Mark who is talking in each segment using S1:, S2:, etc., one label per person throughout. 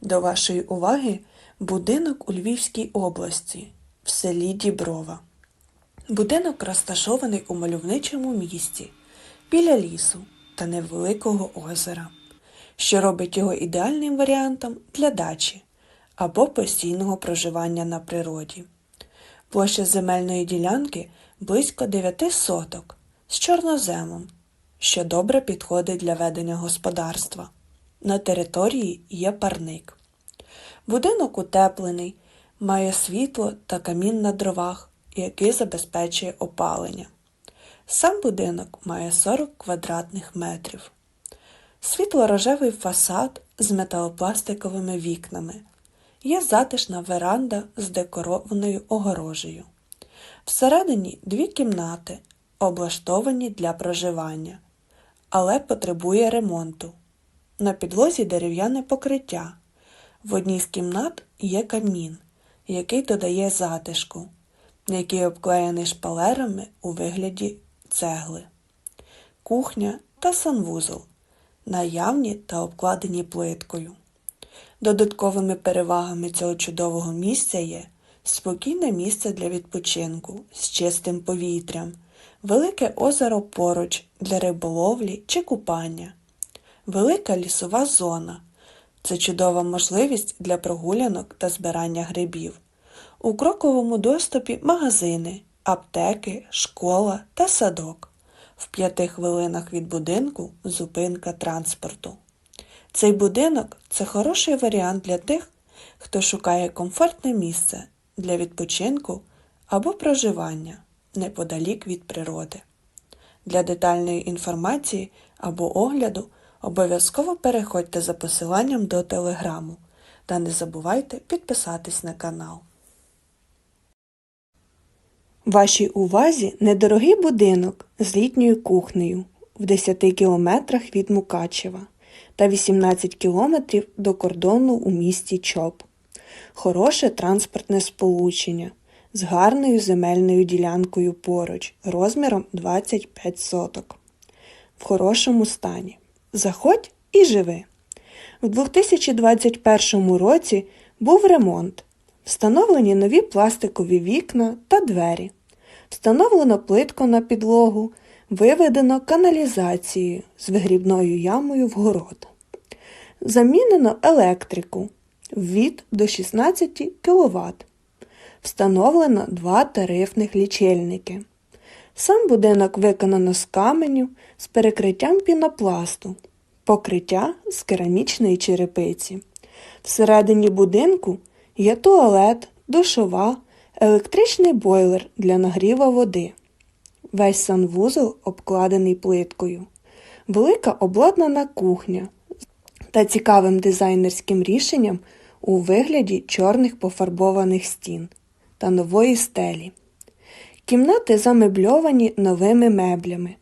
S1: До вашої уваги будинок у Львівській області в селі Діброва. Будинок розташований у мальовничому місті біля лісу та невеликого озера, що робить його ідеальним варіантом для дачі або постійного проживання на природі. Площа земельної ділянки близько 9 соток з чорноземом, що добре підходить для ведення господарства. На території є парник. Будинок утеплений, має світло та камін на дровах, який забезпечує опалення. Сам будинок має 40 квадратних метрів. Світло-рожевий фасад з металопластиковими вікнами. Є затишна веранда з декорованою огорожею. Всередині дві кімнати, облаштовані для проживання, але потребує ремонту. На підлозі дерев'яне покриття. В одній з кімнат є камін, який додає затишку, який обклеєний шпалерами у вигляді цегли, кухня та санвузол, наявні та обкладені плиткою. Додатковими перевагами цього чудового місця є спокійне місце для відпочинку з чистим повітрям, велике озеро поруч для риболовлі чи купання, велика лісова зона. Це чудова можливість для прогулянок та збирання грибів. У кроковому доступі магазини, аптеки, школа та садок. В п'яти хвилинах від будинку зупинка транспорту. Цей будинок це хороший варіант для тих, хто шукає комфортне місце для відпочинку або проживання неподалік від природи. Для детальної інформації або огляду обов'язково переходьте за посиланням до телеграму та не забувайте підписатись на канал. Вашій увазі недорогий будинок з літньою кухнею в 10 кілометрах від Мукачева та 18 кілометрів до кордону у місті Чоп. Хороше транспортне сполучення з гарною земельною ділянкою поруч розміром 25 соток. В хорошому стані. Заходь і живи. В 2021 році був ремонт. Встановлені нові пластикові вікна та двері. Встановлено плитку на підлогу, виведено каналізацію з вигрібною ямою в город. Замінено електрику від до 16 кВт. Встановлено два тарифних лічильники. Сам будинок виконано з каменю з перекриттям пінопласту, покриття з керамічної черепиці. Всередині будинку є туалет, душова, електричний бойлер для нагріва води. Весь санвузол обкладений плиткою, велика обладнана кухня та цікавим дизайнерським рішенням у вигляді чорних пофарбованих стін та нової стелі. Кімнати замебльовані новими меблями.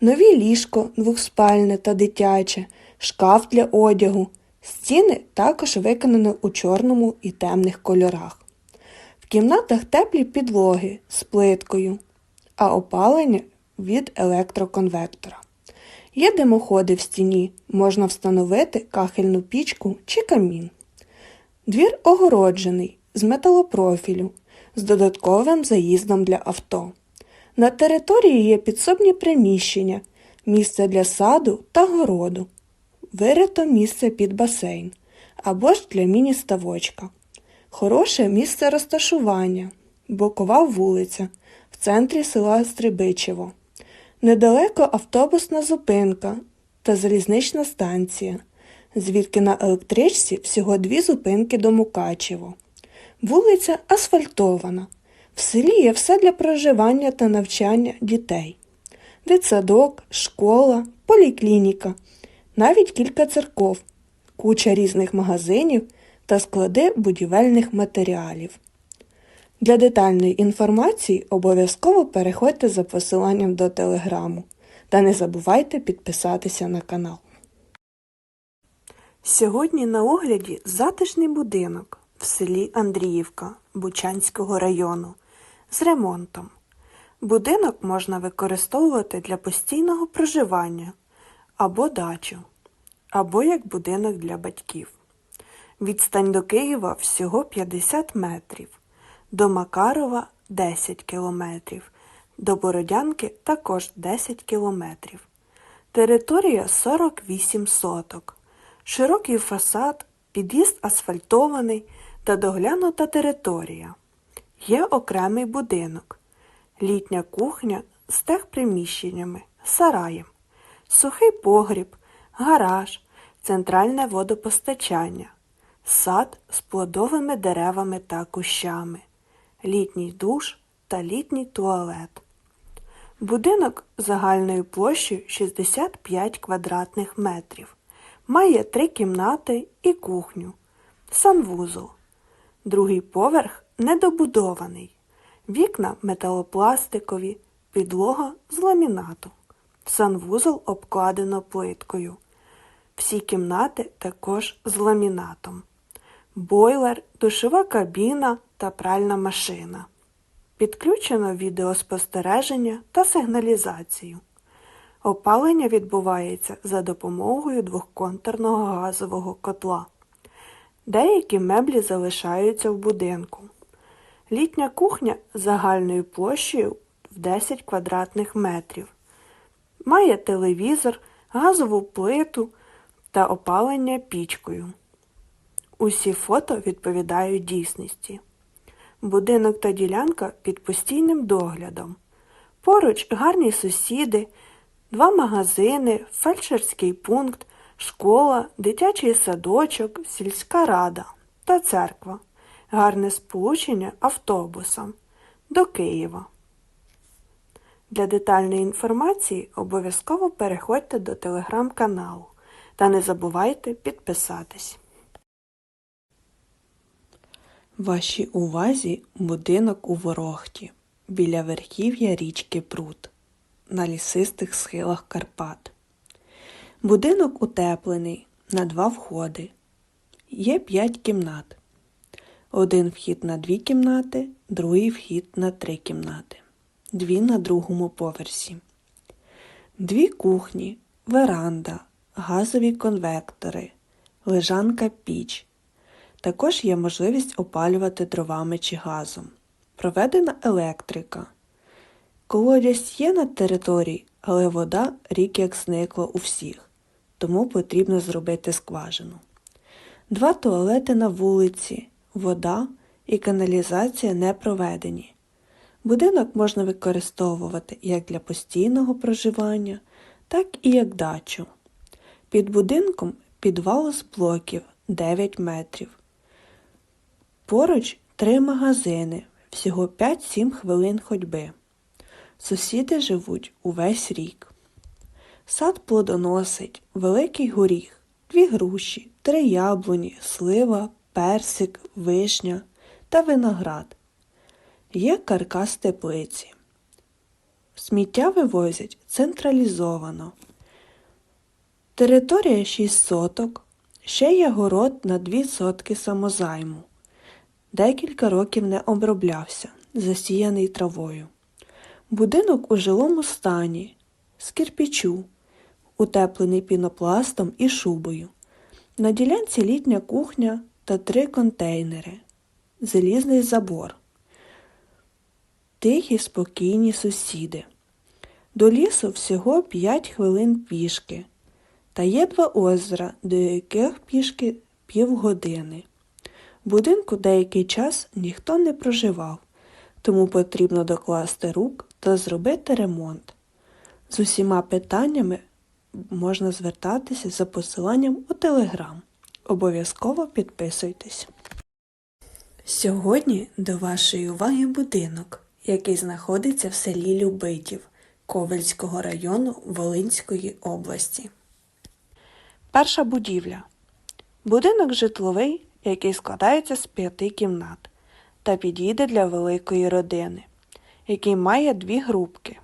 S1: Нові ліжко двохспальне та дитяче, шкаф для одягу. Стіни також виконано у чорному і темних кольорах. В кімнатах теплі підлоги з плиткою, а опалення від електроконвектора. Є димоходи в стіні, можна встановити кахельну пічку чи камін. Двір огороджений з металопрофілю з додатковим заїздом для авто. На території є підсобні приміщення, місце для саду та городу, вирито місце під басейн або ж для міні-ставочка. Хороше місце розташування, бокова вулиця в центрі села Стрибичево. Недалеко автобусна зупинка та залізнична станція, звідки на електричці всього дві зупинки до Мукачево. Вулиця асфальтована. В селі є все для проживання та навчання дітей. Дитсадок, школа, поліклініка, навіть кілька церков, куча різних магазинів та склади будівельних матеріалів. Для детальної інформації обов'язково переходьте за посиланням до телеграму та не забувайте підписатися на канал. Сьогодні на огляді затишний будинок в селі Андріївка Бучанського району з ремонтом. Будинок можна використовувати для постійного проживання або дачу, або як будинок для батьків. Відстань до Києва всього 50 метрів, до Макарова 10 кілометрів, до Бородянки також 10 кілометрів. Територія 48 соток. Широкий фасад, під'їзд асфальтований та доглянута територія. Є окремий будинок, літня кухня з техприміщеннями, сараєм, сухий погріб, гараж, центральне водопостачання, сад з плодовими деревами та кущами, літній душ та літній туалет. Будинок загальною площею 65 квадратних метрів. Має три кімнати і кухню, санвузол. Другий поверх недобудований. Вікна металопластикові, підлога з ламінату. Санвузол обкладено плиткою. Всі кімнати також з ламінатом. Бойлер, душова кабіна та пральна машина. Підключено відеоспостереження та сигналізацію. Опалення відбувається за допомогою двохконтурного газового котла. Деякі меблі залишаються в будинку. Літня кухня загальною площею в 10 квадратних метрів. Має телевізор, газову плиту та опалення пічкою. Усі фото відповідають дійсності. Будинок та ділянка під постійним доглядом. Поруч гарні сусіди, два магазини, фельдшерський пункт, школа, дитячий садочок, сільська рада та церква. Гарне сполучення автобусом до Києва. Для детальної інформації обов'язково переходьте до телеграм-каналу та не забувайте підписатись. Вашій увазі будинок у Ворохті біля верхів'я річки Прут на лісистих схилах Карпат. Будинок утеплений на два входи. Є п'ять кімнат. Один вхід на дві кімнати, другий вхід на три кімнати. Дві на другому поверсі. Дві кухні, веранда, газові конвектори, лежанка піч. Також є можливість опалювати дровами чи газом. Проведена електрика. Колодязь є на території, але вода рік як зникла у всіх, тому потрібно зробити скважину. Два туалети на вулиці, вода і каналізація не проведені. Будинок можна використовувати як для постійного проживання, так і як дачу. Під будинком підвал з блоків 9 метрів. Поруч три магазини, всього 5-7 хвилин ходьби. Сусіди живуть увесь рік. Сад плодоносить, великий горіх, дві груші, три яблуні, слива, персик, вишня та виноград. Є каркас теплиці. Сміття вивозять централізовано. Територія 6 соток, ще є город на 2 сотки самозайму. Декілька років не оброблявся, засіяний травою. Будинок у жилому стані, з кирпічу, утеплений пінопластом і шубою. На ділянці літня кухня та три контейнери, залізний забор. Тихі, спокійні сусіди. До лісу всього 5 хвилин пішки, та є два озера, до яких пішки півгодини. В будинку деякий час ніхто не проживав, тому потрібно докласти рук та зробити ремонт. З усіма питаннями можна звертатися за посиланням у Телеграм. Обов'язково підписуйтесь. Сьогодні до вашої уваги будинок, який знаходиться в селі Любитів Ковельського району Волинської області. Перша будівля. Будинок житловий, який складається з п'яти кімнат та підійде для великої родини, який має дві грубки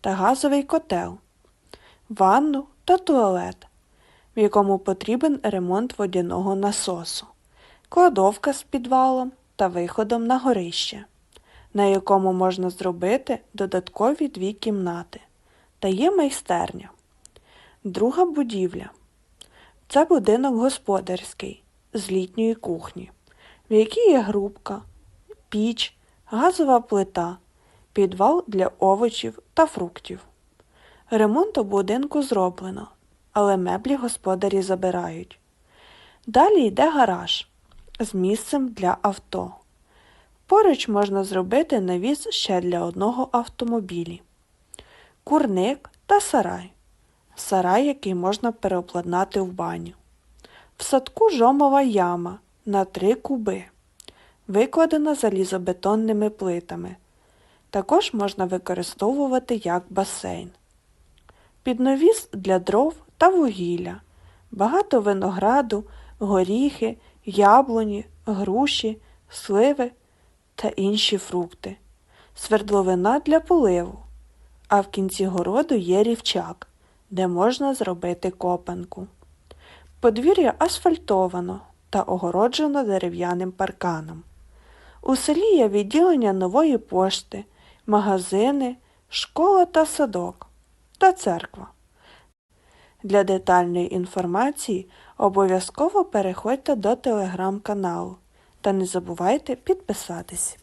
S1: та газовий котел, ванну та туалет, в якому потрібен ремонт водяного насосу, кладовка з підвалом та виходом на горище, на якому можна зробити додаткові дві кімнати, та є майстерня. Друга будівля це будинок господарський з літньої кухні, в якій є грубка, піч, газова плита, підвал для овочів та фруктів. Ремонт у будинку зроблено, але меблі господарі забирають. Далі йде гараж з місцем для авто. Поруч можна зробити навіс ще для одного автомобілі, курник та сарай. Сарай, який можна переобладнати в баню. В садку жомова яма на три куби, викладена залізобетонними плитами. Також можна використовувати як басейн. Підновіс для дров та вугілля, багато винограду, горіхи, яблуні, груші, сливи та інші фрукти, свердловина для поливу, а в кінці городу є рівчак, де можна зробити копанку. Подвір'я асфальтовано та огороджено дерев'яним парканом. У селі є відділення нової пошти, магазини, школа та садок та церква. Для детальної інформації обов'язково переходьте до телеграм-каналу та не забувайте підписатись.